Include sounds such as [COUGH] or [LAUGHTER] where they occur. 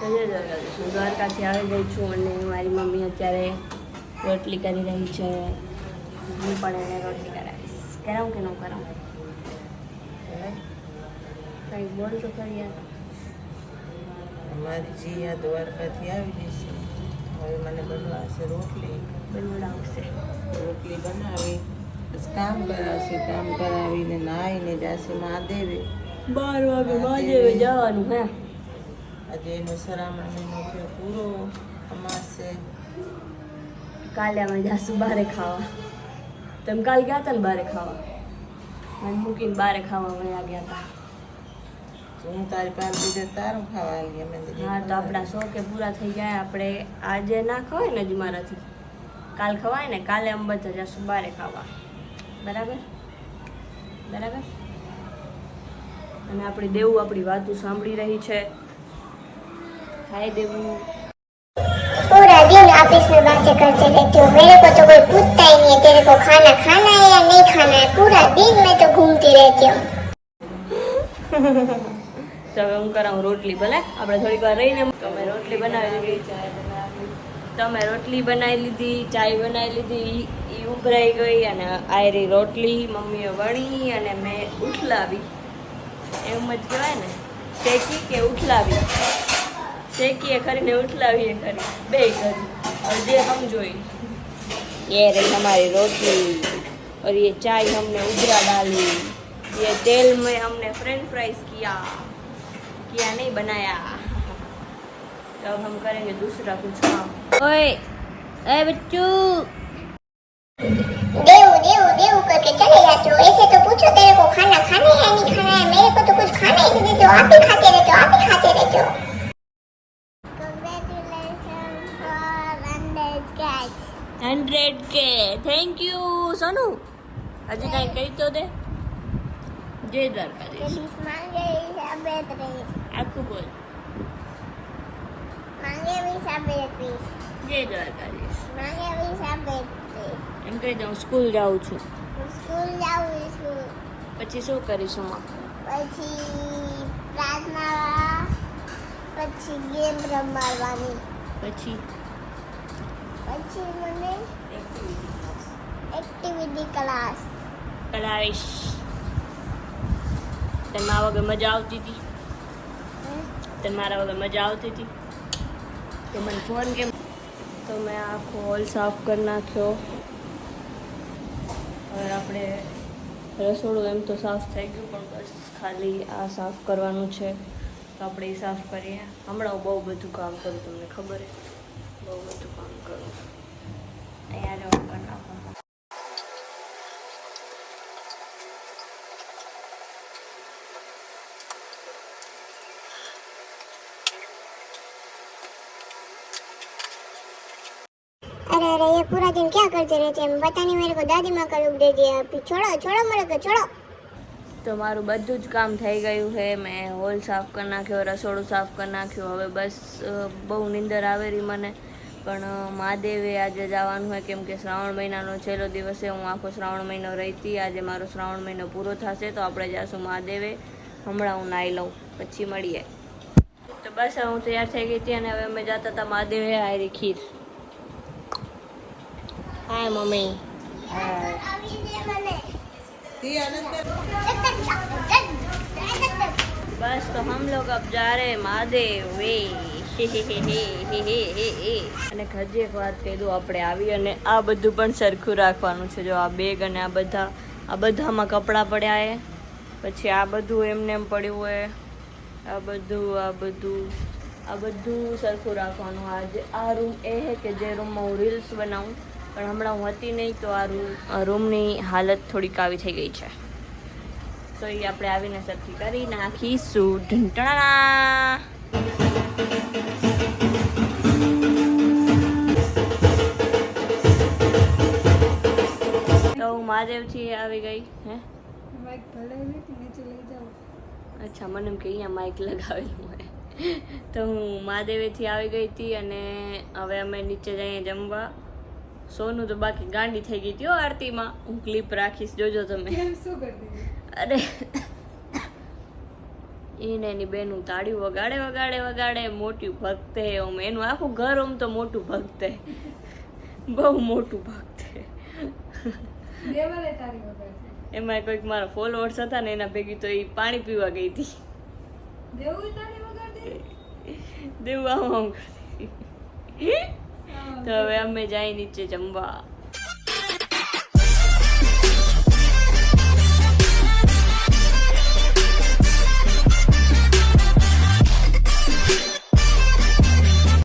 તો જય દ્વારકાધીશ હું દ્વારકાથી આવી ગઈ છું અને મારી મમ્મી અત્યારે રોટલી કરી રહી છે. હું પણ એને રોટલી કરાવીશ. કરાવું કે ન કરાવું? કંઈ બોલ તો કરી મારી જીયા દ્વારકાથી આવી જશે હવે મને બનાવશે રોટલી. બનાવશે રોટલી બનાવી કામ કરાવશે કામ કરાવીને નાહીને જાશે મહાદેવે. બાર વાગે મહાદેવે જવાનું હે. આજે એનો શ્રાવણ મહિનો થયો પૂરો અમાસે. કાલે અમે જાશું બારે ખાવા. તમે કાલ ગયા હતા ને બારે ખાવા? મને મૂકીને બારે ખાવા વયા ગયા હતા હું તારી પાસે બીજે તારું ખાવા આવી અમે હા તો આપણા શોકે પૂરા થઈ ગયા. આપણે આજે ના ખવાય ને જ મારાથી? કાલ ખવાય ને? કાલે અમે બધા જાસુ બારે ખાવા. બરાબર? બરાબર? અને આપણી દેવું આપણી વાતો સાંભળી રહી છે. હાય દેવું पूरा दिन ऑफिस में बातें करते रहती हो मेरे को तो कोई पूछता ही नहीं है तेरे को खाना खाना है या नहीं खाना है पूरा दिन मैं तो घूमती रहती हूँ તો હવે હું કરાવું રોટલી ભલે આપણે થોડીક વાર રહીને તમે રોટલી બનાવી લીધી ચાય બનાવી તમે રોટલી બનાવી લીધી ચાય બનાવી લીધી એ ઉભરાઈ ગઈ અને આયરી રોટલી મમ્મીએ વણી અને મેં ઉઠલાવી એમ જ કહેવાય ને શેકી કે ઉઠલાવી શેકીએ કરીને ઉઠલાવીએ કરી બે કરી और જે हम જોઈ ये रही हमारी रोटली और ये चाय हमने उजरा डाली ये तेल में हमने फ्रेंच फ्राइज किया किया नहीं बनाया तो अब हम करेंगे दूसरा कुछ काम ओए ए बच्चू देव देव देव करके चले जाते हो ऐसे तो पूछो तेरे को खाना खाना है या नहीं खाना है मेरे को तो कुछ खाना ही नहीं देते हो आप ही खाते रहते હંડ્રેડ કે. Thank you Sonu. હજી કાંઈ કહી તો દે. જય દ્વારકાધીશ. આખું બોલ. જય દ્વારકાધીશ. એમ કહી દઉં સ્કૂલ જાઉં છું. સ્કૂલ જાઉં છું. પછી શું કરીશું પછી પ્રાર્થના પછી ગેમ રમાડવાની. પછી? પછી મને એક્ટિવિટી ક્લાસ કરાવીશ. તને મારા વગર મજા આવતી હતી? તને મારા વગર મજા આવતી હતી? તો મને ફોન કેમ? તો મેં આખો હોલ સાફ કરી નાખ્યો. હવે આપણે રસોડું એમ તો સાફ થઈ ગયું પણ બસ ખાલી આ સાફ કરવાનું છે. તો આપણે એ સાફ કરીએ. હમણાં બહુ બધું કામ કરું તમને ખબર છે? બહુ બધું કામ કરું. અહીંયા જવાનું કરી નાખો अरे अरे ये पूरा दिन क्या करते रहते हैं पता नहीं मेरे को दादी माँ का लुक दे दिया अभी छोड़ो छोड़ो मेरे को छोड़ो તો મારું બધું જ કામ થઈ ગયું છે મેં હોલ સાફ કરી નાખ્યો રસોડું સાફ કરી નાખ્યું હવે બસ અ, બહુ નીંદર આવેલી મને પણ મહાદેવે આજે જવાનું હોય કેમ કે શ્રાવણ મહિનાનો છેલ્લો દિવસે હું આખો શ્રાવણ મહિનો રહીતી આજે મારો શ્રાવણ મહિનો પૂરો થશે તો આપણે જઈશું મહાદેવે. હમણાં હું નાહી લઉં પછી મળીએ. તો બસ હું તૈયાર થઈ ગઈ હતી અને હવે અમે જતા હતા મહાદેવે હારી ખીર. Hi mummy. બસ તો હમ લોગ અબ જા રહે મહાદેવ. વે [LAUGHS] અને હજી એક વાત કહી દઉં, આપણે આવી અને આ બધું પણ સરખું રાખવાનું છે. જો આ બેગ અને આ બધા, આ બધામાં કપડાં પડ્યા એ પછી આ બધું એમને એમ પડ્યું હોય આ બધું આ બધું આ બધું સરખું રાખવાનું. આજે આ રૂમ એ હે કે જે રૂમમાં હું રીલ્સ બનાવું. પણ હમણાં હું હતી નહીં તો આ રૂમ રૂમની હાલત થોડીક આવી થઈ ગઈ છે. તો એ આપણે આવીને સરખી કરી નાખીશું. ઢંટણા મહાદેવથી આવી ગઈ હે? અચ્છા મને એમ કે અહીંયા માઇક લગાવેલું હોય. તો હું મહાદેવેથી આવી ગઈ હતી અને હવે અમે નીચે જઈએ જમવા. સોનું તો બાકી ગાંડી થઈ ગઈ હતી આરતીમાં. હું ક્લિપ રાખીશ જોજો તમે. અરે એને એની બેનું તાળીઓ વગાડે વગાડે વગાડે. મોટું ભક્ત હે ઓમ. એનું આખું ઘર ઓમ તો મોટું ભક્ત હે. બહુ મોટું ભક્ત એમાં કોઈક મારા ફોલોઅર્સ હતા ને એના ભેગી તો એ પાણી પીવા ગઈ હતી. દેવું આમ આમ કરતી. તો હવે અમે જાય નીચે જમવા.